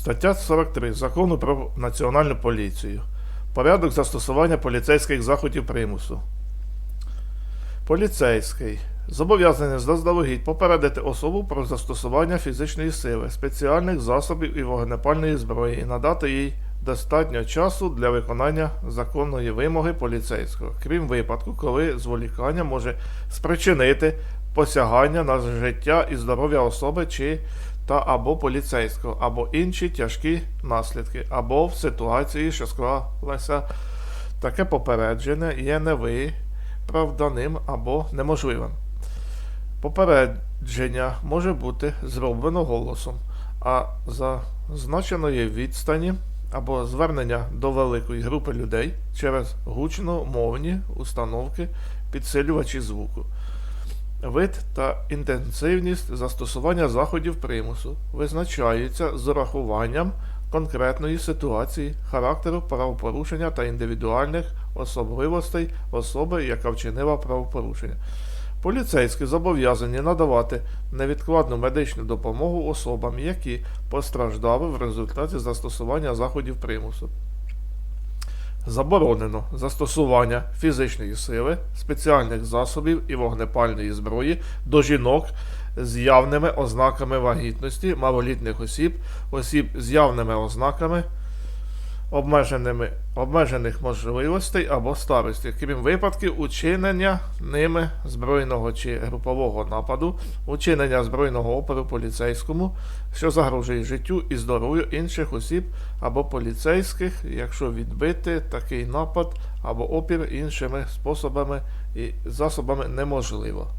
Стаття 43 Закону про національну поліцію. Порядок застосування поліцейських заходів примусу. Поліцейський зобов'язаний заздалегідь попередити особу про застосування фізичної сили, спеціальних засобів і вогнепальної зброї і надати їй достатньо часу для виконання законної вимоги поліцейського, крім випадку, коли зволікання може спричинити посягання на життя і здоров'я особи чи та або поліцейського, або інші тяжкі наслідки, або в ситуації, що склалася таке попередження, є невиправданим або неможливим. Попередження може бути зроблено голосом, а за зазначеної відстані або звернення до великої групи людей через гучномовні установки підсилювачі звуку. Вид та інтенсивність застосування заходів примусу визначаються з урахуванням конкретної ситуації, характеру правопорушення та індивідуальних особливостей особи, яка вчинила правопорушення. Поліцейські зобов'язані надавати невідкладну медичну допомогу особам, які постраждали в результаті застосування заходів примусу. Заборонено застосування фізичної сили, спеціальних засобів і вогнепальної зброї до жінок з явними ознаками вагітності, малолітніх осіб, осіб з явними ознаками обмеженими, обмежених можливостей або старості, крім випадків учинення ними збройного чи групового нападу, учинення збройного опору поліцейському, що загрожує життю і здоров'ю інших осіб або поліцейських, якщо відбити такий напад або опір іншими способами і засобами неможливо.